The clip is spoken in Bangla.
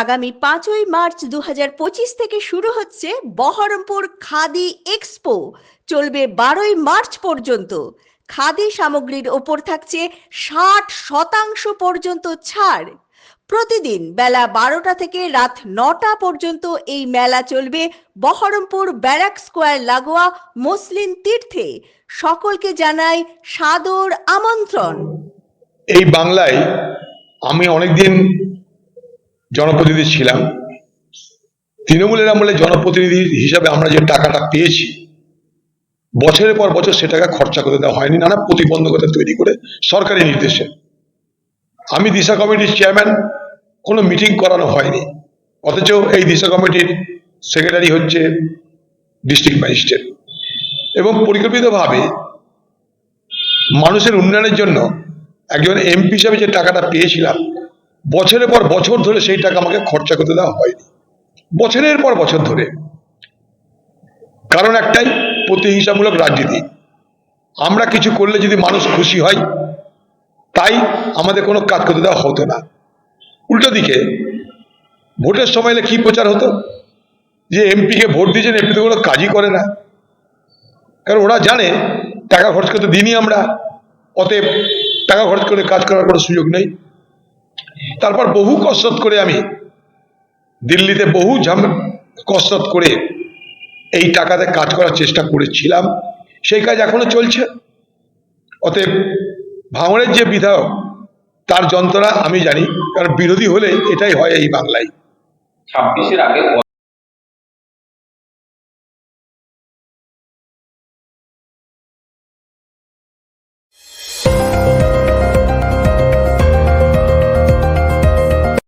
আগামী পাঁচই মার্চ দু হাজার পঁচিশ থেকে শুরু হচ্ছে বহরমপুর খাদি এক্সপো। চলবে বারোই মার্চ পর্যন্ত। খাদি সামগ্রীর ওপর থাকছে ষাট শতাংশ পর্যন্ত ছাড়। প্রতিদিন বেলা বারোটা থেকে রাত নটা পর্যন্ত এই মেলা চলবে বহরমপুর ব্যারাক স্কোয়ার লাগোয়া মুসলিম তীর্থে। সকলকে জানাই সাদর আমন্ত্রণ। এই বাংলায় আমি অনেকদিন জনপ্রতিনিধি ছিলাম। তৃণমূলের আমলে জনপ্রতিনিধি হিসাবে আমরা যে টাকাটা পেয়েছি, বছরের পর বছর সে টাকা খরচা করে দেওয়া হয়নি, নানা প্রতিবন্ধকতা তৈরি করে সরকারি নির্দেশে। আমি দিশা কমিটির চেয়ারম্যান, কোনো মিটিং করানো হয়নি। অথচ এই দিশা কমিটির সেক্রেটারি হচ্ছে ডিস্ট্রিক্ট ম্যাজিস্ট্রেট। এবং পরিকল্পিতভাবে মানুষের উন্নয়নের জন্য একজন এমপি হিসাবে যে টাকাটা পেয়েছিলাম বছরের পর বছর ধরে সেই টাকা আমাকে খরচা করতে দেওয়া হয়নি। বছরের পর বছর ধরে। কারণ একটাই, প্রতিহিংসামূলক রাজনীতি। আমরা কিছু করলে যদি মানুষ খুশি হয়, তাই আমাদের কোনো কাজ করতে দেওয়া হতো না। উল্টো দিকে, ভোটের সময় এলে কি প্রচার হতো? যে এমপিকে ভোট দিয়েছেন, এমপি তো কোনো কাজই করে না। কারণ ওরা জানে, টাকা খরচ করতে দিনই আমরা। অতএব টাকা খরচ করে কাজ করার কোনো সুযোগ নেই। তারপর বহু কসরত করে আমি দিল্লিতে বহু ঝাম কসরত করে এই টাকাতে কাজ করার চেষ্টা করেছিলাম। সেই কাজ এখনও চলছে। অতএব ভাঙড়ের যে বিধায়ক, তার যন্ত্রণা আমি জানি, কারণ বিরোধী হলে এটাই হয় এই বাংলায়। ছাব্বিশের আগে